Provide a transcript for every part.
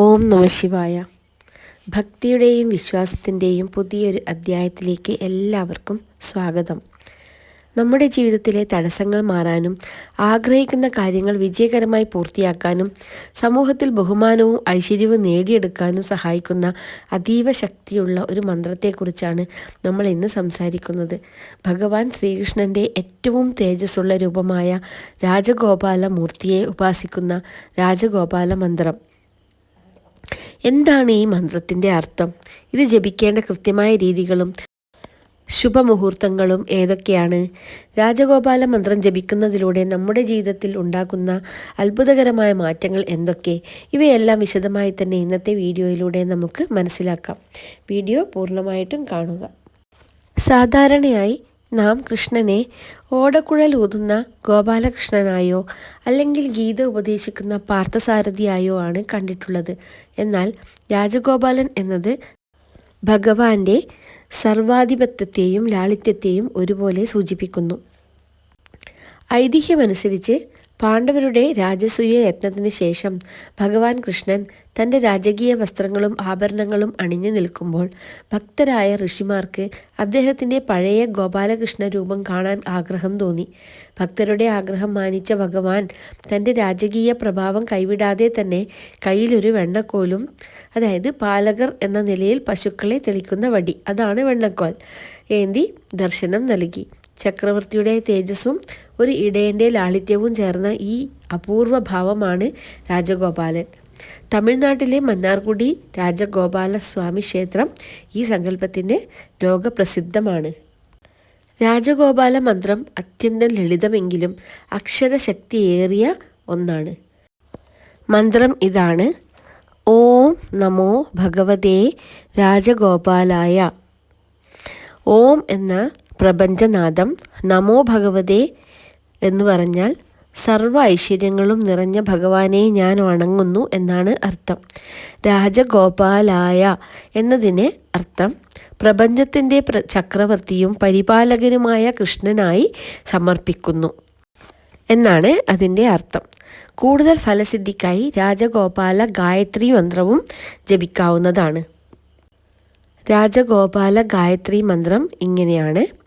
ഓം നമ ശിവായ. ഭക്തിയുടെയും വിശ്വാസത്തിന്റെയും പുതിയൊരു അധ്യായത്തിലേക്ക് എല്ലാവർക്കും സ്വാഗതം. നമ്മുടെ ജീവിതത്തിലെ തടസ്സങ്ങൾ മാറാനും ആഗ്രഹിക്കുന്ന കാര്യങ്ങൾ വിജയകരമായി പൂർത്തിയാക്കാനും സമൂഹത്തിൽ ബഹുമാനവും ഐശ്വര്യവും നേടിയെടുക്കാനും സഹായിക്കുന്ന അതീവ ശക്തിയുള്ള ഒരു മന്ത്രത്തെക്കുറിച്ചാണ് നമ്മൾ ഇന്ന് സംസാരിക്കുന്നത്. ഭഗവാൻ ശ്രീകൃഷ്ണന്റെ ഏറ്റവും തേജസ്സുള്ള രൂപമായ രാജഗോപാല മൂർത്തിയെ ഉപാസിക്കുന്ന രാജഗോപാല മന്ത്രം എന്താണ് ഈ മന്ത്രത്തിന്റെ അർത്ഥം? ഇത് ജപിക്കേണ്ട കൃത്യമായ രീതികളും ശുഭമുഹൂർത്തങ്ങളും ഏതൊക്കെയാണ്? രാജഗോപാല മന്ത്രം ജപിക്കുന്നതിലൂടെ നമ്മുടെ ജീവിതത്തിൽ ഉണ്ടാക്കുന്ന അത്ഭുതകരമായ മാറ്റങ്ങൾ എന്തൊക്കെ? ഇവയെല്ലാം വിശദമായി തന്നെ ഇന്നത്തെ വീഡിയോയിലൂടെ നമുക്ക് മനസ്സിലാക്കാം. വീഡിയോ പൂർണമായിട്ടും കാണുക. സാധാരണയായി നാം കൃഷ്ണനെ ഓടക്കുഴൽ ഊതുന്ന ഗോപാലകൃഷ്ണനായോ അല്ലെങ്കിൽ ഗീത ഉപദേശിക്കുന്ന പാർത്ഥസാരഥിയായോ ആണ് കണ്ടിട്ടുള്ളത്. എന്നാൽ രാജഗോപാലൻ എന്നത് ഭഗവാന്റെ സർവാധിപത്യത്തെയും ലാളിത്യത്തെയും ഒരുപോലെ സൂചിപ്പിക്കുന്നു. ഐതിഹ്യമനുസരിച്ച് പാണ്ഡവരുടെ രാജസൂയ യത്നത്തിന് ശേഷം ഭഗവാൻ കൃഷ്ണൻ തന്റെ രാജകീയ വസ്ത്രങ്ങളും ആഭരണങ്ങളും അണിഞ്ഞു നിൽക്കുമ്പോൾ ഭക്തരായ ഋഷിമാർക്ക് അദ്ദേഹത്തിന്റെ പഴയ ഗോപാലകൃഷ്ണ രൂപം കാണാൻ ആഗ്രഹം തോന്നി. ഭക്തരുടെ ആഗ്രഹം മാനിച്ച ഭഗവാൻ തന്റെ രാജകീയ പ്രഭാവം കൈവിടാതെ തന്നെ കയ്യിലൊരു വെണ്ണക്കോലും അതായത് പാലകർ എന്ന നിലയിൽ പശുക്കളെ തെളിക്കുന്ന വടി അതാണ് വെണ്ണക്കോൽ ഏന്തി ദർശനം നൽകി. ചക്രവർത്തിയുടെ തേജസ്സും ഒരു ഇടയന്റെ ലാളിത്യവും ചേർന്ന ഈ അപൂർവ ഭാവമാണ് രാജഗോപാലൻ. തമിഴ്നാട്ടിലെ മന്നാർകുടി രാജഗോപാലസ്വാമി ക്ഷേത്രം ഈ സങ്കല്പത്തിന്റെ ലോകപ്രസിദ്ധമാണ്. രാജഗോപാല മന്ത്രം അത്യന്തം ലളിതമെങ്കിലും അക്ഷരശക്തിയേറിയ ഒന്നാണ്. മന്ത്രം ഇതാണ്. ഓം നമോ ഭഗവതേ രാജഗോപാലായ. ഓം എന്ന പ്രപഞ്ചനാഥം നമോ ഭഗവതേ എന്ന് പറഞ്ഞാൽ സർവ ഐശ്വര്യങ്ങളും നിറഞ്ഞ ഭഗവാനെ ഞാൻ വണങ്ങുന്നു എന്നാണ് അർത്ഥം. രാജഗോപാലായ എന്നതിന് അർത്ഥം പ്രപഞ്ചത്തിന്റെ പ്ര ചക്രവർത്തിയും പരിപാലകനുമായ കൃഷ്ണനായി സമർപ്പിക്കുന്നു എന്നാണ് അതിന്റെ അർത്ഥം. കൂടുതൽ ഫലസിദ്ധിക്കായി രാജഗോപാല ഗായത്രി മന്ത്രവും ജപിക്കാവുന്നതാണ്. രാജഗോപാല ഗായത്രി മന്ത്രം ഇങ്ങനെയാണ്.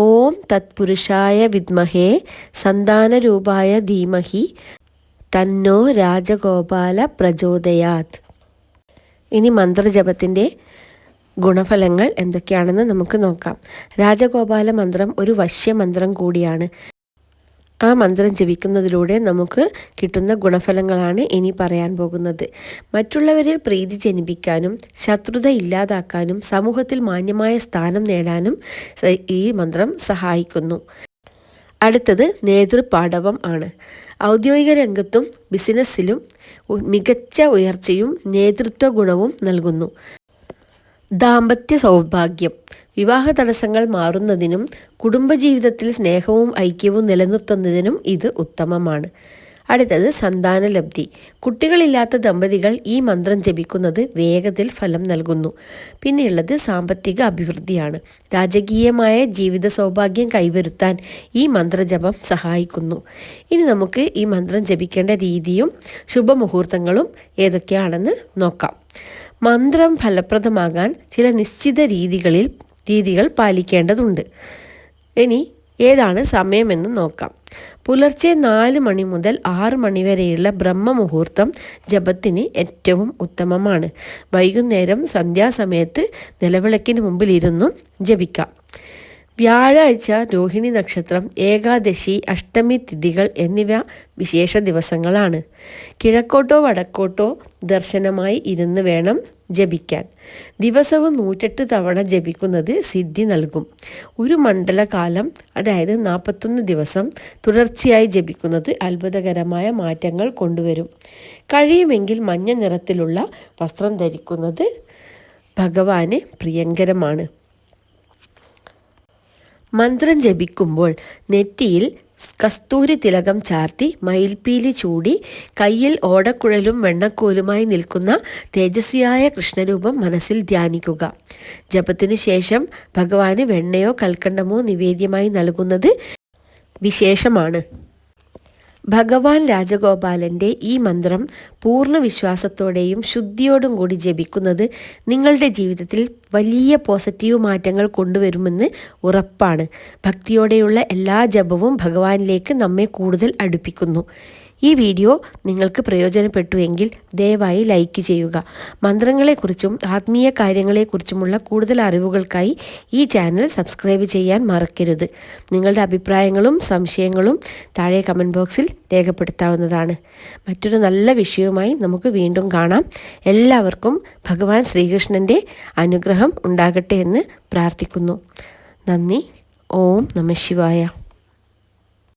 ഓം തത്പുരുഷായ വിദ്മഹേ സന്താനരൂപായ ധീമഹി തന്നോ രാജഗോപാല പ്രചോദയാത്. ഇനി മന്ത്രജപത്തിന്റെ ഗുണഫലങ്ങൾ എന്തൊക്കെയാണെന്ന് നമുക്ക് നോക്കാം. രാജഗോപാല മന്ത്രം ഒരു വശ്യ മന്ത്രം കൂടിയാണ്. ആ മന്ത്രം ജപിക്കുന്നതിലൂടെ നമുക്ക് കിട്ടുന്ന ഗുണഫലങ്ങളാണ് ഇനി പറയാൻ പോകുന്നത്. മറ്റുള്ളവരിൽ പ്രീതി ജനിപ്പിക്കാനും ശത്രുത ഇല്ലാതാക്കാനും സമൂഹത്തിൽ മാന്യമായ സ്ഥാനം നേടാനും ഈ മന്ത്രം സഹായിക്കുന്നു. അടുത്തത് നേതൃപാടവം ആണ്. ഔദ്യോഗിക രംഗത്തും ബിസിനസ്സിലും മികച്ച ഉയർച്ചയും നേതൃത്വ ഗുണവും നൽകുന്നു. ദാമ്പത്യ സൗഭാഗ്യം. വിവാഹ തടസ്സങ്ങൾ മാറുന്നതിനും കുടുംബജീവിതത്തിൽ സ്നേഹവും ഐക്യവും നിലനിർത്തുന്നതിനും ഇത് ഉത്തമമാണ്. അടുത്തത് സന്താനലബ്ധി. കുട്ടികളില്ലാത്ത ദമ്പതികൾ ഈ മന്ത്രം ജപിക്കുന്നത് വേഗത്തിൽ ഫലം നൽകുന്നു. പിന്നെയുള്ളത് സാമ്പത്തിക അഭിവൃദ്ധിയാണ്. രാജകീയമായ ജീവിത സൗഭാഗ്യം കൈവരുത്താൻ ഈ മന്ത്രജപം സഹായിക്കുന്നു. ഇനി നമുക്ക് ഈ മന്ത്രം ജപിക്കേണ്ട രീതിയും ശുഭമുഹൂർത്തങ്ങളും ഏതൊക്കെയാണെന്ന് നോക്കാം. മന്ത്രം ഫലപ്രദമാകാൻ ചില നിശ്ചിത രീതികളിൽ രീതികൾ പാലിക്കേണ്ടതുണ്ട്. ഇനി ഏതാണ് സമയമെന്ന് നോക്കാം. പുലർച്ചെ നാല് മണി മുതൽ ആറ് മണി വരെയുള്ള ബ്രഹ്മമുഹൂർത്തം ജപത്തിന് ഏറ്റവും ഉത്തമമാണ്. വൈകുന്നേരം സന്ധ്യാസമയത്ത് നിലവിളക്കിന് മുമ്പിലിരുന്നും ജപിക്കാം. വ്യാഴാഴ്ച രോഹിണി നക്ഷത്രം ഏകാദശി അഷ്ടമി തിഥികൾ എന്നിവ വിശേഷ ദിവസങ്ങളാണ്. കിഴക്കോട്ടോ വടക്കോട്ടോ ദർശനമായി ഇരുന്ന് വേണം ജപിക്കാൻ. ദിവസവും നൂറ്റെട്ട് തവണ ജപിക്കുന്നത് സിദ്ധി നൽകും. ഒരു മണ്ഡലകാലം അതായത് നാൽപ്പത്തൊന്ന് ദിവസം തുടർച്ചയായി ജപിക്കുന്നത് അത്ഭുതകരമായ മാറ്റങ്ങൾ കൊണ്ടുവരും. കഴിയുമെങ്കിൽ മഞ്ഞ നിറത്തിലുള്ള വസ്ത്രം ധരിക്കുന്നത് ഭഗവാന് പ്രിയങ്കരമാണ്. മന്ത്രം ജപിക്കുമ്പോൾ നെറ്റിയിൽ കസ്തൂരി തിലകം ചാർത്തി മയിൽപ്പീലി ചൂടി കയ്യിൽ ഓടക്കുഴലും വെണ്ണക്കോലുമായി നിൽക്കുന്ന തേജസ്വിയായ കൃഷ്ണരൂപം മനസ്സിൽ ധ്യാനിക്കുക. ജപത്തിനു ശേഷം ഭഗവാന് വെണ്ണയോ കൽക്കണ്ടമോ നിവേദ്യമായി നൽകുന്നത് വിശേഷമാണ്. ഭഗവാൻ രാജഗോപാലന്റെ ഈ മന്ത്രം പൂർണ വിശ്വാസത്തോടെയും ശുദ്ധിയോടും കൂടി ജപിക്കുന്നത് നിങ്ങളുടെ ജീവിതത്തിൽ വലിയ പോസിറ്റീവ് മാറ്റങ്ങൾ കൊണ്ടുവരുമെന്ന് ഉറപ്പാണ്. ഭക്തിയോടെയുള്ള എല്ലാ ജപവും ഭഗവാനിലേക്ക് നമ്മെ കൂടുതൽ അടുപ്പിക്കുന്നു. ഈ വീഡിയോ നിങ്ങൾക്ക് പ്രയോജനപ്പെട്ടു എങ്കിൽ ദയവായി ലൈക്ക് ചെയ്യുക. മന്ത്രങ്ങളെക്കുറിച്ചും ആത്മീയ കാര്യങ്ങളെക്കുറിച്ചുമുള്ള കൂടുതൽ അറിവുകൾക്കായി ഈ ചാനൽ സബ്സ്ക്രൈബ് ചെയ്യാൻ മറക്കരുത്. നിങ്ങളുടെ അഭിപ്രായങ്ങളും സംശയങ്ങളും താഴെ കമന്റ് ബോക്സിൽ രേഖപ്പെടുത്താവുന്നതാണ്. മറ്റൊരു നല്ല വിഷയവുമായി നമുക്ക് വീണ്ടും കാണാം. എല്ലാവർക്കും ഭഗവാൻ ശ്രീകൃഷ്ണന്റെ അനുഗ്രഹം ഉണ്ടാകട്ടെ എന്ന് പ്രാർത്ഥിക്കുന്നു. നന്ദി. ഓം നമ ശിവായ.